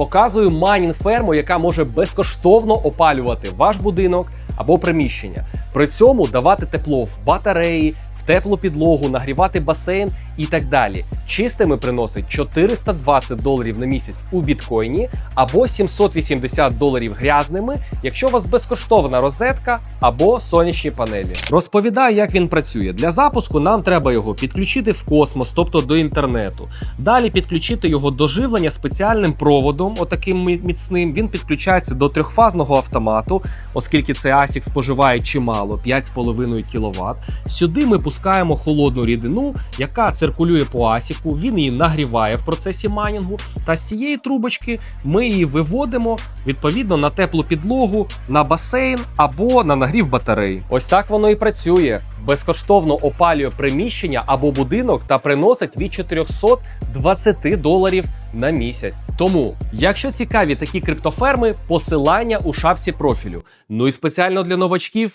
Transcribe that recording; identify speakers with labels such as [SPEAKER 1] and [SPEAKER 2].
[SPEAKER 1] Показую майнінг ферму, яка може безкоштовно опалювати ваш будинок або приміщення. При цьому давати тепло в батареї, в теплу підлогу, нагрівати басейн і так далі. Чистими приносить 420 доларів на місяць у біткоїні або 780 доларів грязними, якщо у вас безкоштовна розетка або сонячні панелі. Розповідаю, як він працює. Для запуску нам треба його підключити в космос, тобто до інтернету. Далі підключити його до живлення спеціальним проводом, отаким міцним. Він підключається до трьохфазного автомату, оскільки цей ASIC споживає чимало 5,5 кВт. Сюди ми пускаємо холодну рідину, яка циркулює по асіку. Він її нагріває в процесі майнінгу. Та з цієї трубочки ми її виводимо відповідно на теплу підлогу, на басейн або на нагрів батарей. Ось так воно і працює. Безкоштовно опалює приміщення або будинок та приносить від 420 доларів на місяць. Тому, якщо цікаві такі криптоферми, посилання у шапці профілю. Ну і спеціально для новачків